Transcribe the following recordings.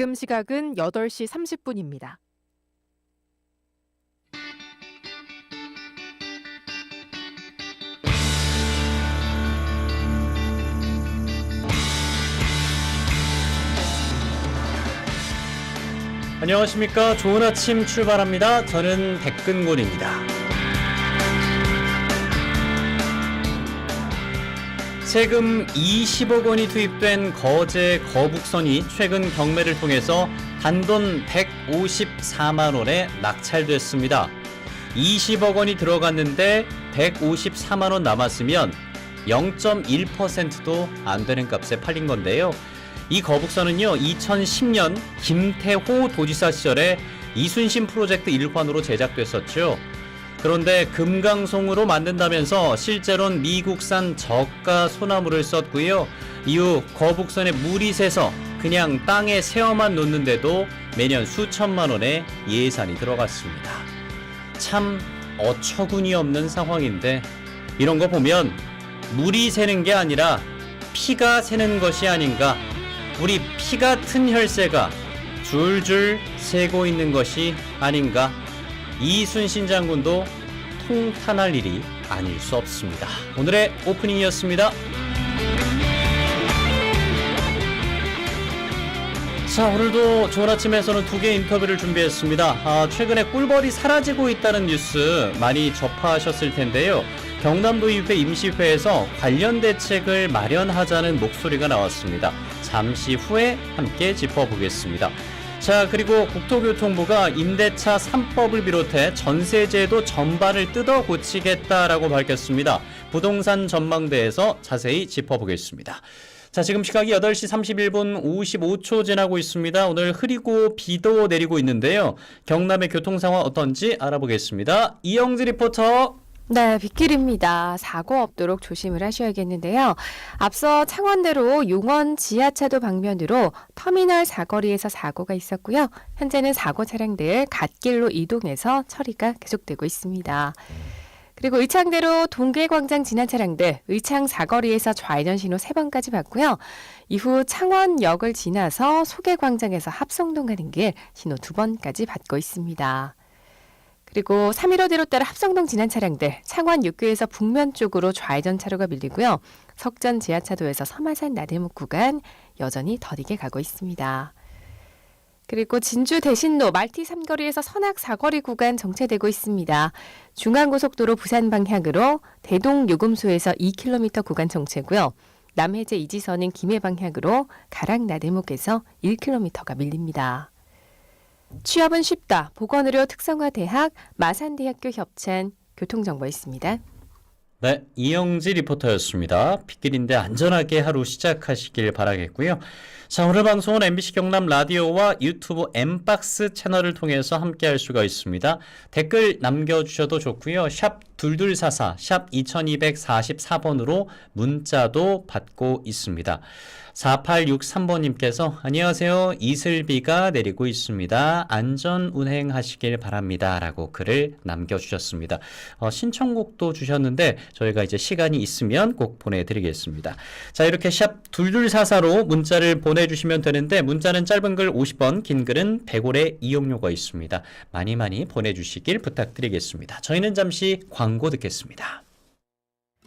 지금 시각은 8시 30분입니다. 안녕하십니까. 좋은 아침 출발합니다. 저는 백근곤입니다. 세금 20억 원이 투입된 거제 거북선이 최근 경매를 통해서 단돈 154만 원에 낙찰됐습니다. 20억 원이 들어갔는데 154만 원 남았으면 0.1%도 안 되는 값에 팔린 건데요. 이 거북선은요, 2010년 김태호 도지사 시절에 이순신 프로젝트 일환으로 제작됐었죠. 그런데 금강송으로 만든다면서 실제로는 미국산 저가 소나무를 썼고요. 이후 거북선에 물이 새서 그냥 땅에 세워만 놓는데도 매년 수천만 원의 예산이 들어갔습니다. 참 어처구니 없는 상황인데 이런 거 보면 물이 새는 게 아니라 피가 새는 것이 아닌가 우리 피 같은 혈세가 줄줄 새고 있는 것이 아닌가 이순신 장군도 통탄할 일이 아닐 수 없습니다. 오늘의 오프닝이었습니다. 자 오늘도 좋은 아침에서는 두 개의 인터뷰를 준비했습니다. 아, 최근에 꿀벌이 사라지고 있다는 뉴스 많이 접하셨을 텐데요. 경남도의회 임시회에서 관련 대책을 마련하자는 목소리가 나왔습니다. 잠시 후에 함께 짚어보겠습니다. 자, 그리고 국토교통부가 임대차 3법을 비롯해 전세제도 전반을 뜯어 고치겠다라고 밝혔습니다. 부동산 전망대에서 자세히 짚어보겠습니다. 자, 지금 시각이 8시 31분 55초 지나고 있습니다. 오늘 흐리고 비도 내리고 있는데요. 경남의 교통 상황 어떤지 알아보겠습니다. 이영지 리포터. 네, 빗길입니다. 사고 없도록 조심을 하셔야겠는데요. 앞서 창원대로 용원 지하차도 방면으로 터미널 사거리에서 사고가 있었고요. 현재는 사고 차량들 갓길로 이동해서 처리가 계속되고 있습니다. 그리고 의창대로 동계광장 지난 차량들 의창 사거리에서 좌회전 신호 3번까지 받고요. 이후 창원역을 지나서 소계광장에서 합성동 가는 길 신호 2번까지 받고 있습니다. 그리고 315대로 따라 합성동 지난 차량들 창원 6교에서 북면 쪽으로 좌회전 차로가 밀리고요. 석전 지하차도에서 서마산 나들목 구간 여전히 더디게 가고 있습니다. 그리고 진주 대신로 말티 삼거리에서 선악 사거리 구간 정체되고 있습니다. 중앙고속도로 부산 방향으로 대동 요금소에서 2km 구간 정체고요. 남해제 이지선은 김해 방향으로 가락 나들목에서 1km가 밀립니다. 취업은 쉽다. 보건의료 특성화대학 마산대학교 협찬 교통정보 있습니다. 네, 이영지 리포터였습니다. 빗길인데 안전하게 하루 시작하시길 바라겠고요. 자, 오늘 방송은 MBC 경남 라디오와 유튜브 엠박스 채널을 통해서 함께 할 수가 있습니다. 댓글 남겨주셔도 좋고요. 샵 둘둘사사, 샵 2244번으로 문자도 받고 있습니다. 4863번님께서 안녕하세요. 이슬비가 내리고 있습니다. 안전 운행하시길 바랍니다. 라고 글을 남겨주셨습니다. 어, 신청곡도 주셨는데 저희가 이제 시간이 있으면 꼭 보내드리겠습니다. 자, 이렇게 샵 둘둘사사로 문자를 보내주시면 되는데 문자는 짧은 글 50원, 긴 글은 100원의 이용료가 있습니다. 많이 많이 보내주시길 부탁드리겠습니다. 저희는 잠시 광고 듣겠습니다.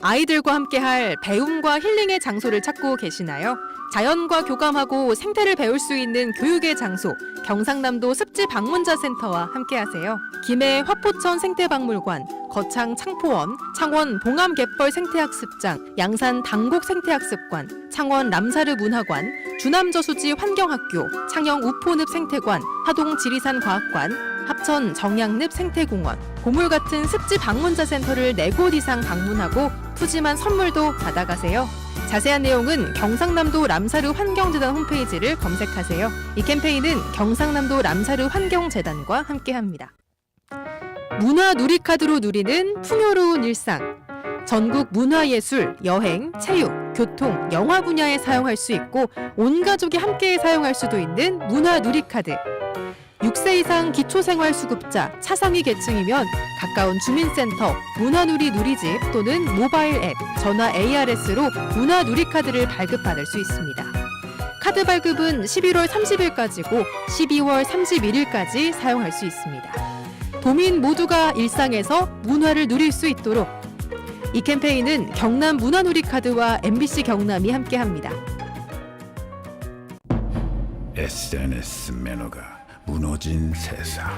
아이들과 함께할 배움과 힐링의 장소를 찾고 계시나요? 자연과 교감하고 생태를 배울 수 있는 교육의 장소 경상남도 습지 방문자 센터와 함께하세요. 김해 화포천 생태박물관, 거창 창포원, 창원 봉암 갯벌 생태학습장, 양산 당곡 생태학습관, 창원 람사르 문화관, 주남 저수지 환경학교, 창녕 우포늪 생태관, 하동 지리산 과학관, 합천 정양늪 생태공원, 보물 같은 습지 방문자 센터를 네곳 이상 방문하고 푸짐한 선물도 받아가세요. 자세한 내용은 경상남도 람사르 환경재단 홈페이지를 검색하세요. 이 캠페인은 경상남도 람사르 환경재단과 함께합니다. 문화 누리카드로 누리는 풍요로운 일상. 전국 문화예술, 여행, 체육, 교통, 영화 분야에 사용할 수 있고 온 가족이 함께 사용할 수도 있는 문화 누리카드. 6세 이상 기초생활수급자, 차상위 계층이면 가까운 주민센터, 문화누리 누리집 또는 모바일 앱, 전화 ARS로 문화누리카드를 발급받을 수 있습니다. 카드 발급은 11월 30일까지고 12월 31일까지 사용할 수 있습니다. 도민 모두가 일상에서 문화를 누릴 수 있도록 이 캠페인은 경남 문화누리 카드와 MBC 경남이 함께합니다. SNS 매너가 무너진 세상.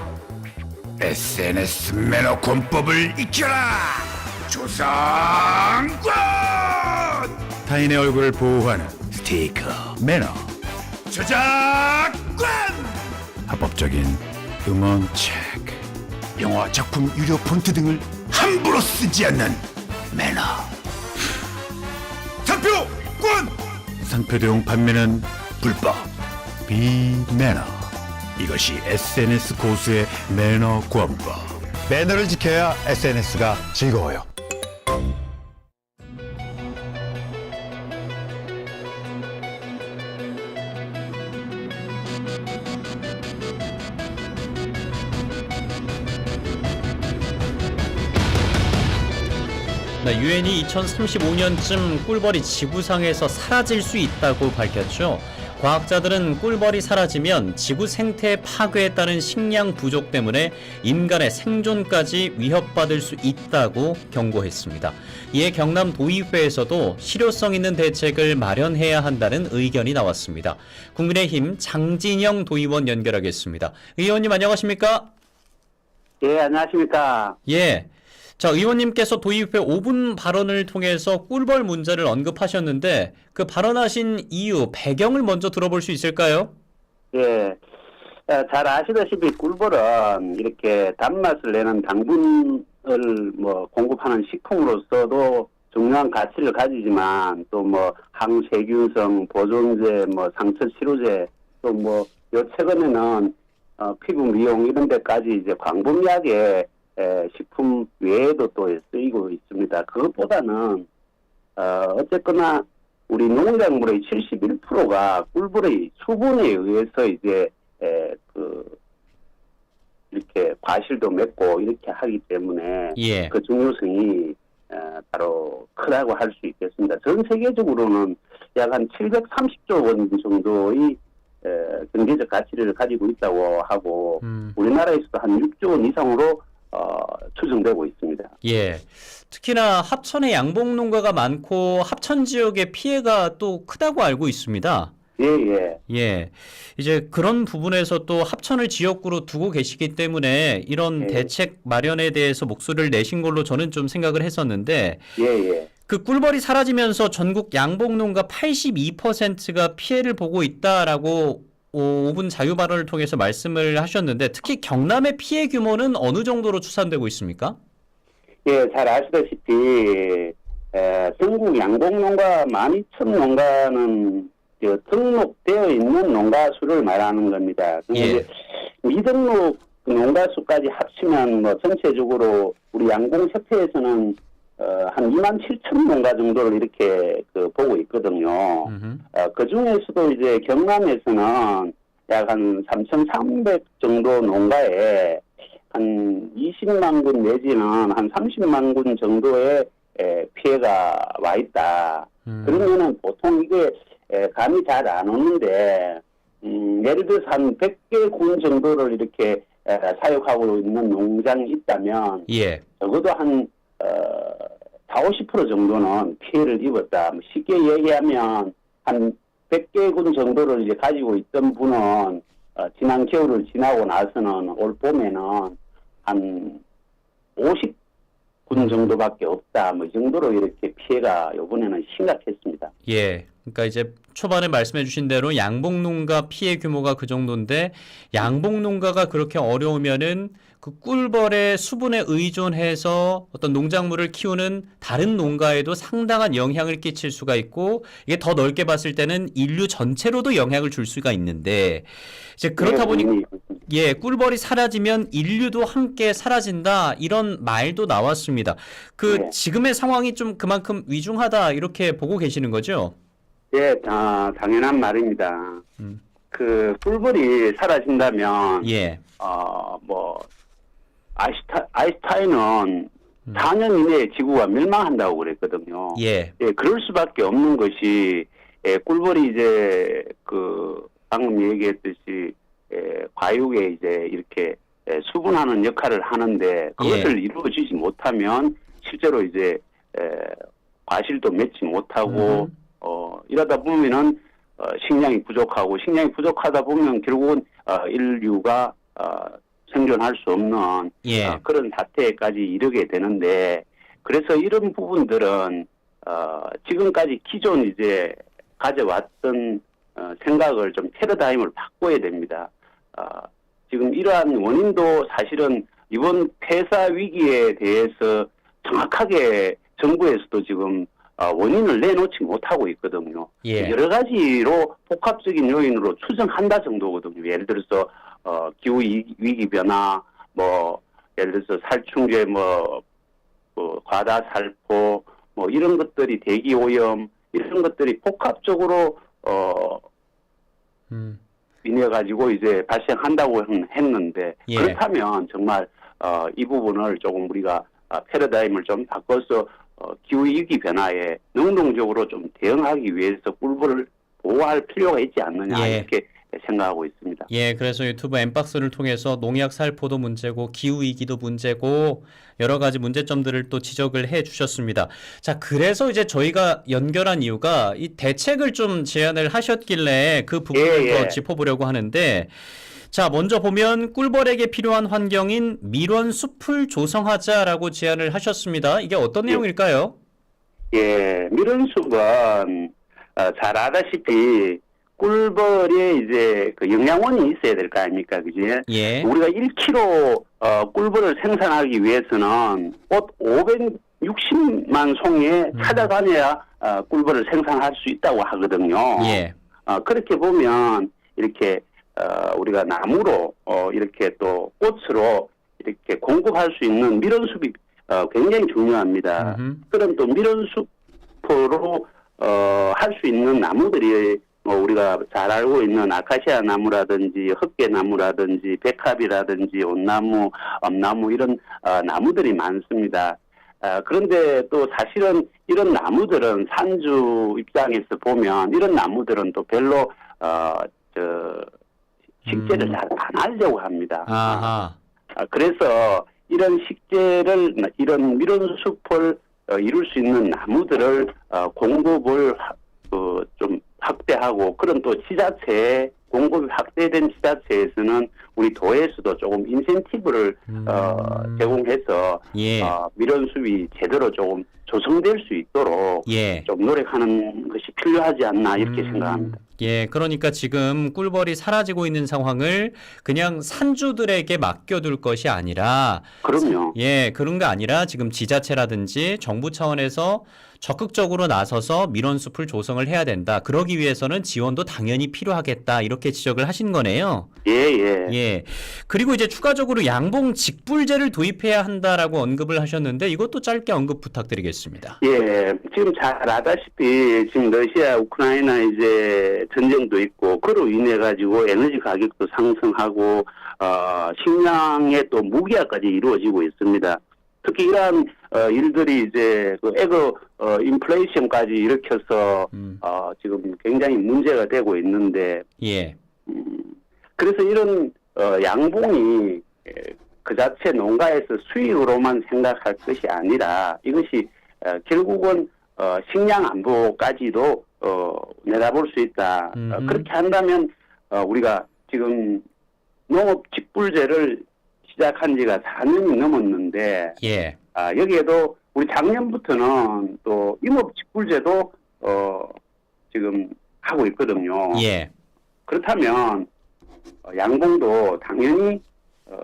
SNS 매너 권법을 익혀라! 조상권! 타인의 얼굴을 보호하는 스티커 매너. 저작권! 합법적인 음원 체크. 영화 작품 유료 폰트 등을 함부로 쓰지 않는 매너. 상표권! 상표 대용 판매는 불법. 비매너 이것이 SNS 고수의 매너 권법 매너를 지켜야 SNS가 즐거워요 네, 유엔이 2035년쯤 꿀벌이 지구상에서 사라질 수 있다고 밝혔죠. 과학자들은 꿀벌이 사라지면 지구 생태 파괴에 따른 식량 부족 때문에 인간의 생존까지 위협받을 수 있다고 경고했습니다. 이에 경남 도의회에서도 실효성 있는 대책을 마련해야 한다는 의견이 나왔습니다. 국민의힘 장진영 도의원 연결하겠습니다. 의원님 안녕하십니까? 예, 안녕하십니까. 예. 자, 의원님께서 도의회 5분 발언을 통해서 꿀벌 문제를 언급하셨는데 그 발언하신 이유, 배경을 먼저 들어볼 수 있을까요? 예. 어, 잘 아시다시피 꿀벌은 이렇게 단맛을 내는 당분을 뭐 공급하는 식품으로서도 중요한 가치를 가지지만 또 뭐 항세균성, 보존제, 뭐 상처 치료제 또 뭐 요 최근에는 어, 피부 미용 이런 데까지 이제 광범위하게 에, 식품 외에도 또 쓰이고 있습니다. 그것보다는 어, 어쨌거나 우리 농작물의 71%가 꿀벌의 수분에 의해서 이제 에, 그 이렇게 과실도 맺고 이렇게 하기 때문에 예. 그 중요성이 어, 바로 크다고 할 수 있겠습니다. 전 세계적으로는 약 한 730조 원 정도의 에, 경제적 가치를 가지고 있다고 하고 음, 우리나라에서도 한 6조 원 이상으로 어, 추정되고 있습니다. 예. 특히나 합천에 양봉 농가가 많고 합천 지역의 피해가 또 크다고 알고 있습니다. 예, 예. 예. 이제 그런 부분에서 또 합천을 지역구로 두고 계시기 때문에 이런 예. 대책 마련에 대해서 목소리를 내신 걸로 저는 좀 생각을 했었는데 예, 예. 그 꿀벌이 사라지면서 전국 양봉 농가 82%가 피해를 보고 있다라고 5분 자유 발언을 통해서 말씀을 하셨는데 특히 경남의 피해 규모는 어느 정도로 추산되고 있습니까? 예, 잘 아시다시피 에, 전국 양봉농가 12,000 농가는 저, 등록되어 있는 농가 수를 말하는 겁니다. 예. 미등록 농가 수까지 합치면 뭐 전체적으로 우리 양봉협회에서는 어, 한 2만 7천 농가 정도를 이렇게 그 보고 있거든요. 음흠. 어, 그 중에서도 이제 경남에서는 약 한 3,300 정도 농가에 한 20만 군 내지는 한 30만 군 정도의 에, 피해가 와 있다. 음. 그러면은 보통 이게 에, 감이 잘 안 오는데, 음, 예를 들어서 한 100개 군 정도를 이렇게 에, 사육하고 있는 농장이 있다면, 예. 적어도 한, 어, 4, 50% 정도는 피해를 입었다. 뭐 쉽게 얘기하면, 한 100개 군 정도를 이제 가지고 있던 분은, 어, 지난 겨울을 지나고 나서는 올 봄에는 한 50군 정도밖에 없다. 뭐이 정도로 이렇게 피해가 이번에는 심각했습니다. 예. 그러니까 이제 초반에 말씀해 주신 대로 양봉 농가 피해 규모가 그 정도인데 양봉 농가가 그렇게 어려우면은 그 꿀벌의 수분에 의존해서 어떤 농작물을 키우는 다른 농가에도 상당한 영향을 끼칠 수가 있고 이게 더 넓게 봤을 때는 인류 전체로도 영향을 줄 수가 있는데 이제 그렇다 네, 보니 예, 꿀벌이 사라지면 인류도 함께 사라진다 이런 말도 나왔습니다. 그 네. 지금의 상황이 좀 그만큼 위중하다 이렇게 보고 계시는 거죠? 예, 아, 당연한 말입니다. 음. 그 꿀벌이 사라진다면 예. 어, 뭐 아이스타, 아이스타인은 음. 4년 이내에 지구가 멸망한다고 그랬거든요. 예. 예, 그럴 수밖에 없는 것이 예, 꿀벌이 이제 그 방금 얘기했듯이 예, 과육에 이제 이렇게 예, 수분하는 역할을 하는데 그것을 이루어지지 못하면 실제로 이제 에, 과실도 맺지 못하고 음. 어 이러다 보면은 어, 식량이 부족하고 식량이 부족하다 보면 결국은 어, 인류가 어, 생존할 수 없는 예. 어, 그런 사태까지 이르게 되는데 그래서 이런 부분들은 어, 지금까지 기존 이제 가져왔던 어, 생각을 좀 패러다임을 바꿔야 됩니다. 어, 지금 이러한 원인도 사실은 이번 폐사 위기에 대해서 정확하게 정부에서도 지금 어, 원인을 내놓지 못하고 있거든요. 예. 여러 가지로 복합적인 요인으로 추정한다 정도거든요. 예를 들어서 어, 기후 위- 위기 변화, 뭐 예를 들어서 살충제, 뭐, 뭐 과다 살포, 뭐 이런 것들이 대기 오염 이런 것들이 복합적으로 어 음. 인해 가지고 이제 발생한다고 했- 했는데 예. 그렇다면 정말 어, 이 부분을 조금 우리가 아, 패러다임을 좀 바꿔서 어, 기후 위기 변화에 능동적으로 좀 대응하기 위해서 꿀벌을 보호할 필요가 있지 않느냐 예. 이렇게 생각하고 있습니다. 예, 그래서 유튜브 엠박스를 통해서 농약 살포도 문제고 기후 위기도 문제고 여러 가지 문제점들을 또 지적을 해 주셨습니다. 자, 그래서 이제 저희가 연결한 이유가 이 대책을 좀 제안을 하셨길래 그 부분을 예, 더 예. 짚어보려고 하는데 자, 먼저 보면 꿀벌에게 필요한 환경인 밀원 숲을 조성하자라고 제안을 하셨습니다. 이게 어떤 예. 내용일까요? 예, 밀원숲은 어, 잘 알다시피 꿀벌에 이제 그 영양원이 있어야 될 거 아닙니까, 그지? 예. 우리가 1kg 어, 꿀벌을 생산하기 위해서는 꽃 560만 송에 음. 찾아다녀야 어, 꿀벌을 생산할 수 있다고 하거든요. 예. 어, 그렇게 보면 이렇게 어, 우리가 나무로 어, 이렇게 또 꽃으로 이렇게 공급할 수 있는 밀원숲이 어, 굉장히 중요합니다. 음흠. 그런 또 밀원숲으로 어, 할 수 있는 나무들이 뭐 우리가 잘 알고 있는 아카시아 나무라든지 흑계 나무라든지 백합이라든지 온나무, 엄나무 이런 어, 나무들이 많습니다. 아, 그런데 또 사실은 이런 나무들은 산주 입장에서 보면 이런 나무들은 또 별로 어, 저 식재를 음. 잘안 하려고 합니다. 아하. 아, 그래서 이런 식재를 이런 밀원숲을 어, 이룰 수 있는 나무들을 어, 공급을 하- 어, 좀 확대하고 그런 또 지자체 공급이 확대된 지자체에서는 우리 도에서도 조금 인센티브를 어, 음. 제공해서 예. 어, 밀원숲이 제대로 조금 조성될 수 있도록 예. 좀 노력하는 것이 필요하지 않나 이렇게 음, 생각합니다. 예, 그러니까 지금 꿀벌이 사라지고 있는 상황을 그냥 산주들에게 맡겨둘 것이 아니라, 그럼요. 예, 그런 게 아니라 지금 지자체라든지 정부 차원에서 적극적으로 나서서 밀원숲을 조성을 해야 된다. 그러기 위해서는 지원도 당연히 필요하겠다. 이렇게 지적을 하신 거네요. 예, 예. 예. 그리고 이제 추가적으로 양봉 직불제를 도입해야 한다라고 언급을 하셨는데 이것도 짧게 언급 부탁드리겠습니다. 예, 지금 잘 아다시피 지금 러시아 우크라이나 이제 전쟁도 있고 그로 인해 가지고 에너지 가격도 상승하고 어 식량의 또 무기화까지 이루어지고 있습니다. 특히 이러한 어, 일들이 이제 그 에그 어, 인플레이션까지 일으켜서 음, 어, 지금 굉장히 문제가 되고 있는데 예. 음, 그래서 이런 어, 양봉이 에, 그 자체 농가에서 수익으로만 생각할 것이 아니라 이것이 어, 결국은 어, 식량 안보까지도 어, 내다볼 수 있다. 어. 그렇게 한다면 어, 우리가 지금 농업 직불제를 시작한 지가 4년이 넘었는데 예. 아, 여기에도 우리 작년부터는 또 임업 직불제도 어, 지금 하고 있거든요. 예. 그렇다면 어, 양봉도 당연히 어,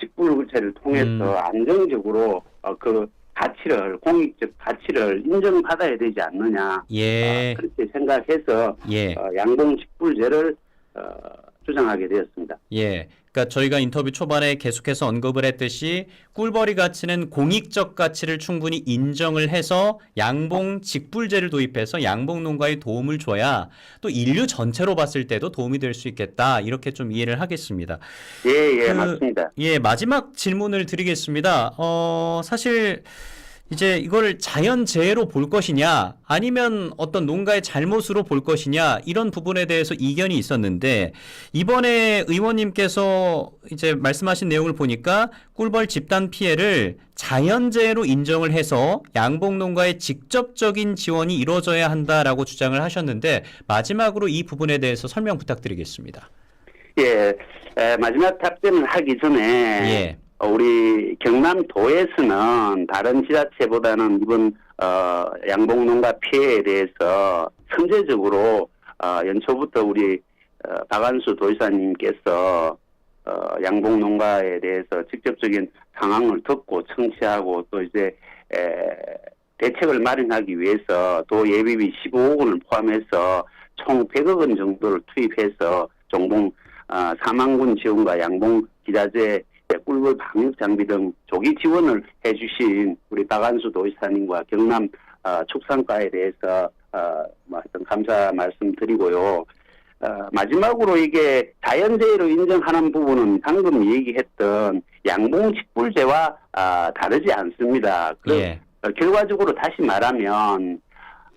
직불제를 통해서 음. 안정적으로 어, 그 가치를 공익적 가치를 인정받아야 되지 않느냐 예. 어, 그렇게 생각해서 예. 어, 양봉 직불제를 어, 주장하게 되었습니다. 예. 그러니까 저희가 인터뷰 초반에 계속해서 언급을 했듯이 꿀벌이 가치는 공익적 가치를 충분히 인정을 해서 양봉 직불제를 도입해서 양봉 농가에 도움을 줘야 또 인류 전체로 봤을 때도 도움이 될 수 있겠다. 이렇게 좀 이해를 하겠습니다. 예, 예, 그- 맞습니다. 예, 마지막 질문을 드리겠습니다. 어, 사실 이제 이걸 자연재해로 볼 것이냐 아니면 어떤 농가의 잘못으로 볼 것이냐 이런 부분에 대해서 이견이 있었는데 이번에 의원님께서 이제 말씀하신 내용을 보니까 꿀벌 집단 피해를 자연재해로 인정을 해서 양봉 농가의 직접적인 지원이 이루어져야 한다라고 주장을 하셨는데 마지막으로 이 부분에 대해서 설명 부탁드리겠습니다. 예, 에, 마지막 답변을 하기 전에 예. 어, 우리 경남도에서는 다른 지자체보다는 이번 어, 양봉농가 피해에 대해서 선제적으로 어, 연초부터 우리 어, 박안수 도지사님께서 어, 양봉농가에 대해서 직접적인 상황을 듣고 청취하고 또 이제 에, 대책을 마련하기 위해서 도 예비비 15억 원을 포함해서 총 100억 원 정도를 투입해서 종봉 아, 사망군 지원과 양봉 기자재 꿀벌 방역 장비 등 조기 지원을 해주신 우리 박안수 도지사님과 경남 아, 축산과에 대해서 아, 뭐 하여튼 감사 말씀드리고요. 아, 마지막으로 이게 자연재해로 인정하는 부분은 방금 얘기했던 양봉 직불제와 아, 다르지 않습니다. 그 예. 어, 결과적으로 다시 말하면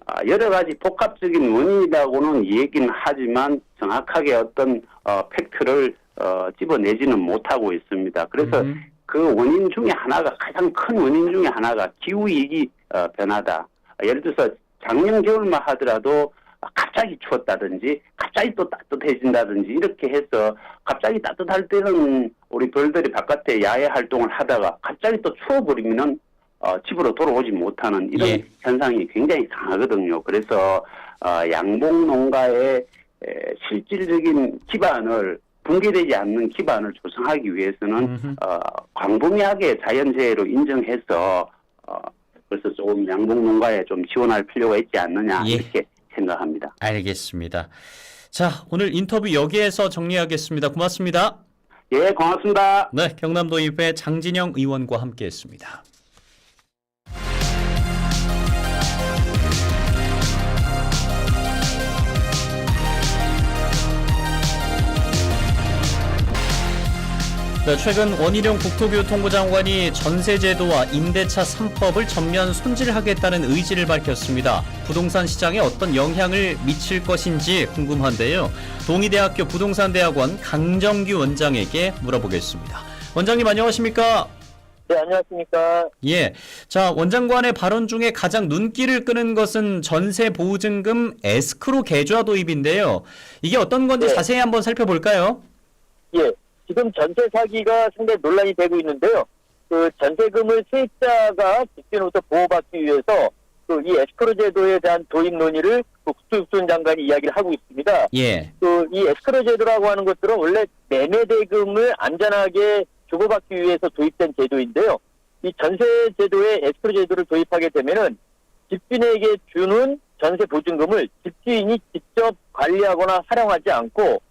아, 여러 가지 복합적인 원인이라고는 얘기는 하지만 정확하게 어떤 어, 팩트를 어, 집어내지는 못하고 있습니다. 그래서 음. 그 원인 중에 하나가 가장 큰 원인 중에 하나가 기후 위기 어, 변화다. 아, 예를 들어서 작년 겨울만 하더라도 갑자기 추웠다든지 갑자기 또 따뜻해진다든지 이렇게 해서 갑자기 따뜻할 때는 우리 벌들이 바깥에 야외 활동을 하다가 갑자기 또 추워버리면은 어, 집으로 돌아오지 못하는 이런 예. 현상이 굉장히 강하거든요. 그래서 어, 양봉 농가의 에, 실질적인 기반을 붕괴되지 않는 기반을 조성하기 위해서는. 어, 광범위하게 자연재해로 인정해서 어, 그래서 조금 양봉 농가에 좀 지원할 필요가 있지 않느냐 예. 이렇게 생각합니다. 알겠습니다. 자, 오늘 인터뷰 여기에서 정리하겠습니다. 고맙습니다. 예, 고맙습니다. 네, 경남도 의회 장진영 의원과 함께했습니다. 최근 원희룡 국토교통부 장관이 전세제도와 임대차 3법을 전면 손질하겠다는 의지를 밝혔습니다. 부동산 시장에 어떤 영향을 미칠 것인지 궁금한데요. 동의대학교 부동산대학원 강정규 원장에게 물어보겠습니다. 원장님 안녕하십니까? 네, 안녕하십니까. 예. 자, 원장관의 발언 중에 가장 눈길을 끄는 것은 전세 보증금 에스크로 계좌 도입인데요. 이게 어떤 건지 네. 자세히 한번 살펴볼까요? 예, 지금 전세 사기가 상당히 논란이 되고 있는데요. 그 전세금을 세입자가 집주인으로부터 보호받기 위해서 그 이 에스크로 제도에 대한 도입 논의를 그 국토교통 장관이 이야기를 하고 있습니다. 예. 그 이 에스크로 제도라고 하는 것들은 원래 매매 대금을 안전하게 주고받기 위해서 도입된 제도인데요. 이 전세 제도에 에스크로 제도를 도입하게 되면은 집주인에게 주는 전세 보증금을 집주인이 직접 관리하거나 활용하지 않고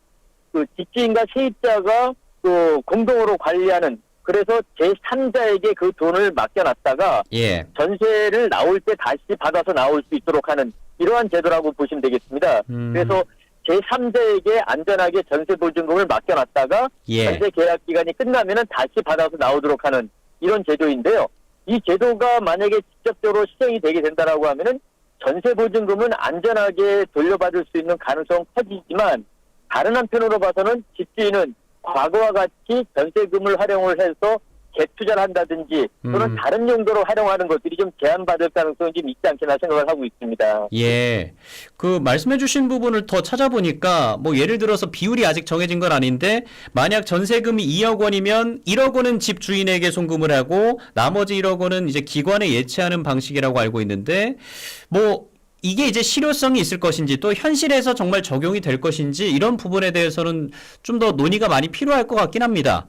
그 집주인과 세입자가 그 공동으로 관리하는 그래서 제3자에게 그 돈을 맡겨놨다가 예. 전세를 나올 때 다시 받아서 나올 수 있도록 하는 이러한 제도라고 보시면 되겠습니다. 음. 그래서 제3자에게 안전하게 전세 보증금을 맡겨놨다가 예. 전세 계약 기간이 끝나면은 다시 받아서 나오도록 하는 이런 제도인데요. 이 제도가 만약에 직접적으로 시행이 되게 된다라고 하면은 전세 보증금은 안전하게 돌려받을 수 있는 가능성 커지지만 다른 한편으로 봐서는 집주인은 과거와 같이 전세금을 활용을 해서 재투자를 한다든지 또는 음. 다른 용도로 활용하는 것들이 좀 제한받을 가능성이 좀 있지 않겠나 생각을 하고 있습니다. 예. 그 말씀해 주신 부분을 더 찾아보니까 뭐 예를 들어서 비율이 아직 정해진 건 아닌데 만약 전세금이 2억 원이면 1억 원은 집 주인에게 송금을 하고 나머지 1억 원은 이제 기관에 예치하는 방식이라고 알고 있는데 뭐 이게 이제 실효성이 있을 것인지 또 현실에서 정말 적용이 될 것인지 이런 부분에 대해서는 좀 더 논의가 많이 필요할 것 같긴 합니다.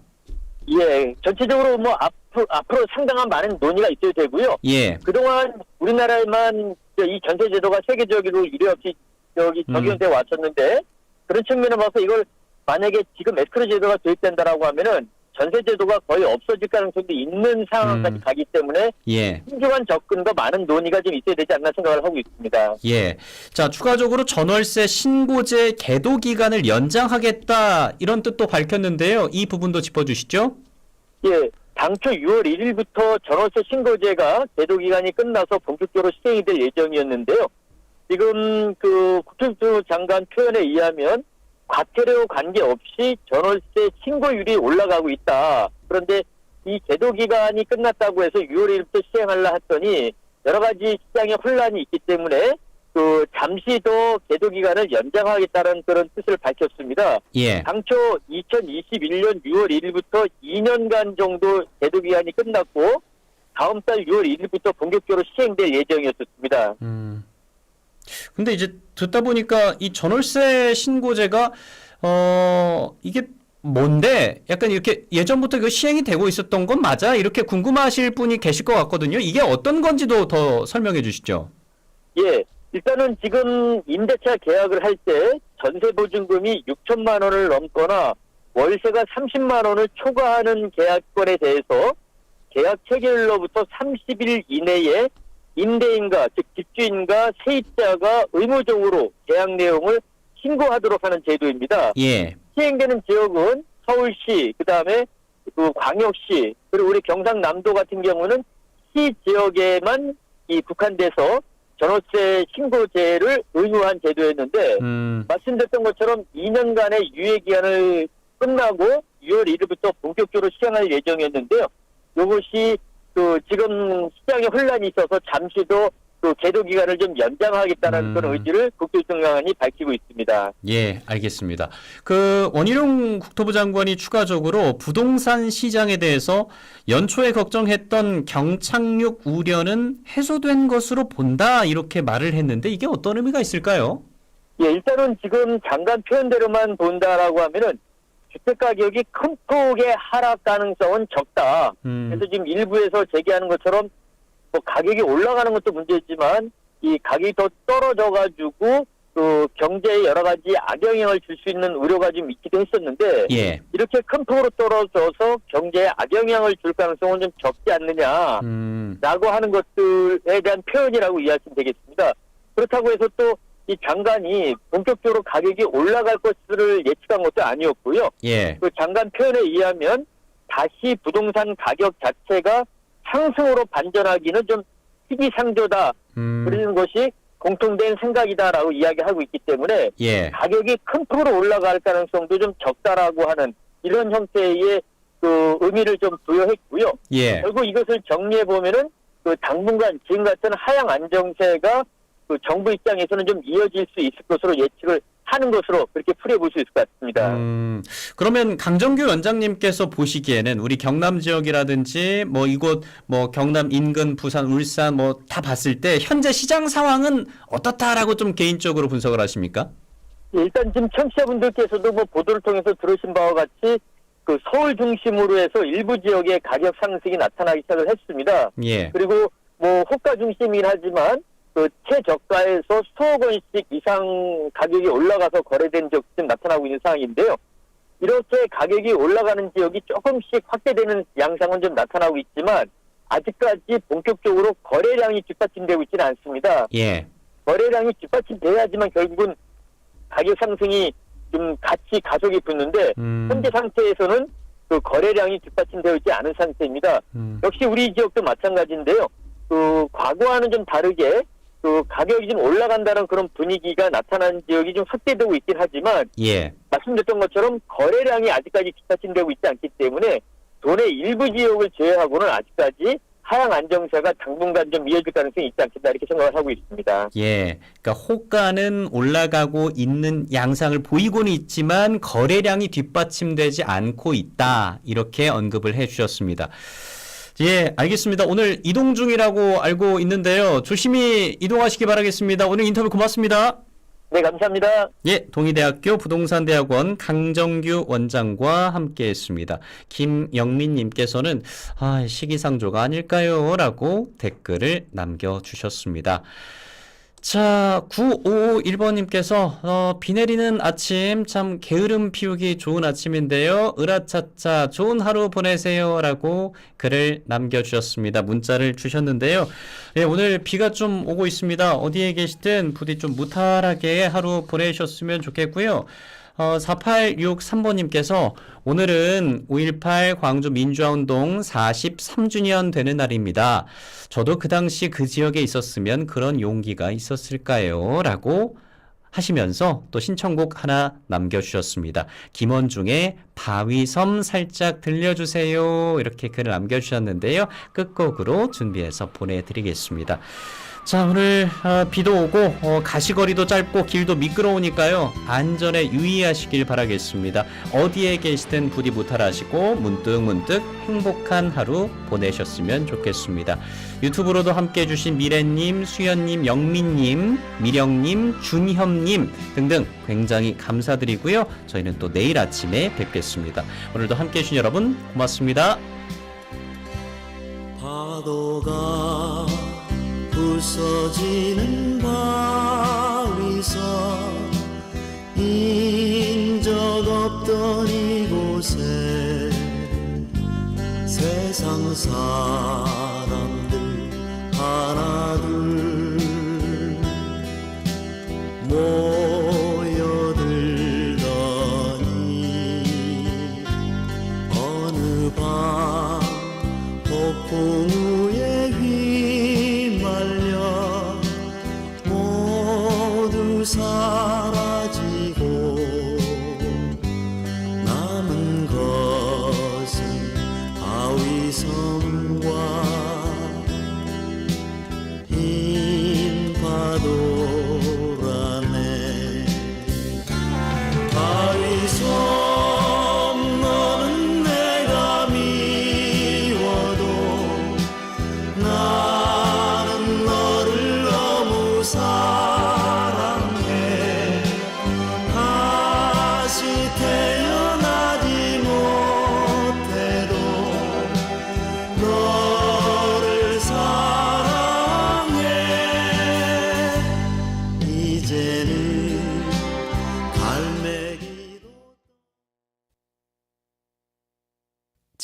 예, 전체적으로 뭐 앞으로, 앞으로 상당한 많은 논의가 있어야 되고요. 예. 그동안 우리나라에만 이 전세 제도가 세계적으로 유례 없이 여기 음. 적용돼 왔었는데 그런 측면을 봐서 이걸 만약에 지금 에스크로 제도가 도입된다라고 하면은 전세 제도가 거의 없어질 가능성도 있는 상황까지 음. 가기 때문에 예. 신중한 접근과 많은 논의가 좀 있어야 되지 않나 생각을 하고 있습니다. 예. 자, 추가적으로 전월세 신고제 계도 기간을 연장하겠다 이런 뜻도 밝혔는데요. 이 부분도 짚어 주시죠. 예, 당초 6월 1일부터 전월세 신고제가 제도 기간이 끝나서 본격적으로 시행이 될 예정이었는데요. 지금 그 국토부 장관 표현에 의하면 과태료 관계없이 전월세 신고율이 올라가고 있다. 그런데 이 제도 기간이 끝났다고 해서 6월 1일부터 시행하려 했더니 여러 가지 시장에 혼란이 있기 때문에 그 잠시 더 제도 기간을 연장하겠다는 그런 뜻을 밝혔습니다. 예. 당초 2021년 6월 1일부터 2년간 정도 제도 기간이 끝났고 다음 달 6월 1일부터 본격적으로 시행될 예정이었습니다. 음. 근데 이제 듣다 보니까 이 전월세 신고제가 어 이게 뭔데 약간 이렇게 예전부터 그 시행이 되고 있었던 건 맞아? 이렇게 궁금하실 분이 계실 것 같거든요. 이게 어떤 건지도 더 설명해 주시죠. 예. 일단은 지금 임대차 계약을 할 때 전세 보증금이 6천만 원을 넘거나 월세가 30만 원을 초과하는 계약권에 대해서 계약 체결로부터 30일 이내에 임대인과 즉 집주인과 세입자가 의무적으로 계약 내용을 신고하도록 하는 제도입니다. 예. 시행되는 지역은 서울시, 그 다음에 그 광역시, 그리고 우리 경상남도 같은 경우는 시 지역에만 이 국한돼서 전월세 신고제를 의무한 제도였는데 음. 말씀드렸던 것처럼 2년간의 유예 기한을 끝나고 6월 1일부터 본격적으로 시행할 예정이었는데요. 이것이 그 지금 시장에 혼란이 있어서 잠시 더그 제도 기간을 좀 연장하겠다는 음. 그런 의지를 국토교통장관이 밝히고 있습니다. 예, 알겠습니다. 그 원희룡 국토부 장관이 추가적으로 부동산 시장에 대해서 연초에 걱정했던 경착륙 우려는 해소된 것으로 본다 이렇게 말을 했는데 이게 어떤 의미가 있을까요? 예, 일단은 지금 장관 표현대로만 본다라고 하면은 주택 가격이 큰 폭의 하락 가능성은 적다. 음. 그래서 지금 일부에서 제기하는 것처럼 뭐 가격이 올라가는 것도 문제지만 이 가격이 더 떨어져 가지고 그 경제에 여러 가지 악영향을 줄 수 있는 우려가 좀 있기도 했었는데 예. 이렇게 큰 폭으로 떨어져서 경제에 악영향을 줄 가능성은 좀 적지 않느냐. 음. 라고 하는 것들에 대한 표현이라고 이해하시면 되겠습니다. 그렇다고 해서 또 이 장관이 본격적으로 가격이 올라갈 것을 예측한 것도 아니었고요. 예. 그 장관 표현에 의하면 다시 부동산 가격 자체가 상승으로 반전하기는 좀 시기상조다. 음. 그러는 것이 공통된 생각이다라고 이야기하고 있기 때문에 예. 가격이 큰 폭으로 올라갈 가능성도 좀 적다라고 하는 이런 형태의 그 의미를 좀 부여했고요. 예. 결국 이것을 정리해 보면은 그 당분간 지금 같은 하향 안정세가 그 정부 입장에서는 좀 이어질 수 있을 것으로 예측을 하는 것으로 그렇게 풀이해볼 수 있을 것 같습니다. 음, 그러면 강정규 원장님께서 보시기에는 우리 경남 지역이라든지 뭐 이곳 뭐 경남 인근 부산 울산 뭐 다 봤을 때 현재 시장 상황은 어떻다라고 좀 개인적으로 분석을 하십니까? 일단 지금 청취자분들께서도 뭐 보도를 통해서 들으신 바와 같이 그 서울 중심으로 해서 일부 지역의 가격 상승이 나타나기 시작을 했습니다. 예. 그리고 뭐 호가 중심이긴 하지만 그 최저가에서 수억 원씩 이상 가격이 올라가서 거래된 적이 좀 나타나고 있는 상황인데요. 이렇게 가격이 올라가는 지역이 조금씩 확대되는 양상은 좀 나타나고 있지만 아직까지 본격적으로 거래량이 뒷받침되고 있지는 않습니다. 예. 거래량이 뒷받침돼야지만 결국은 가격 상승이 좀 같이 가속이 붙는데 음. 현재 상태에서는 그 거래량이 뒷받침되어 있지 않은 상태입니다. 음. 역시 우리 지역도 마찬가지인데요. 그 과거와는 좀 다르게 그 가격이 좀 올라간다는 그런 분위기가 나타나는 지역이 좀 확대되고 있긴 하지만 예. 말씀드렸던 것처럼 거래량이 아직까지 뒷받침되고 있지 않기 때문에 도내 일부 지역을 제외하고는 아직까지 하향 안정세가 당분간 좀 이어질 가능성이 있지 않겠다 이렇게 생각을 하고 있습니다. 예. 그러니까 호가는 올라가고 있는 양상을 보이고는 있지만 거래량이 뒷받침되지 않고 있다. 이렇게 언급을 해 주셨습니다. 예, 알겠습니다. 오늘 이동 중이라고 알고 있는데요. 조심히 이동하시기 바라겠습니다. 오늘 인터뷰 고맙습니다. 네, 감사합니다. 예, 동의대학교 부동산대학원 강정규 원장과 함께 했습니다. 김영민님께서는 아, 시기상조가 아닐까요? 라고 댓글을 남겨주셨습니다. 자, 9551번님께서, 어, 비 내리는 아침, 참, 게으름 피우기 좋은 아침인데요. 으라차차, 좋은 하루 보내세요. 라고 글을 남겨주셨습니다. 문자를 주셨는데요. 예, 오늘 비가 좀 오고 있습니다. 어디에 계시든 부디 좀 무탈하게 하루 보내셨으면 좋겠고요. 어, 4863번님께서 오늘은 5.18 광주 민주화운동 43주년 되는 날입니다. 저도 그 당시 그 지역에 있었으면 그런 용기가 있었을까요? 라고 하시면서 또 신청곡 하나 남겨주셨습니다. 김원중의 바위섬 살짝 들려주세요. 이렇게 글을 남겨주셨는데요. 끝곡으로 준비해서 보내드리겠습니다. 자, 오늘 어, 비도 오고 어, 가시거리도 짧고 길도 미끄러우니까요. 안전에 유의하시길 바라겠습니다. 어디에 계시든 부디 무탈하시고 문득 문득 행복한 하루 보내셨으면 좋겠습니다. 유튜브로도 함께 해주신 미래님, 수연님, 영민님, 미령님, 준현님 등등 굉장히 감사드리고요. 저희는 또 내일 아침에 뵙겠습니다. 오늘도 함께 해주신 여러분 고맙습니다. 파도가 부서지는 바위섬 인적 없던 이곳에 세상 사람들 하나둘 모여들더니 어느 밤 폭풍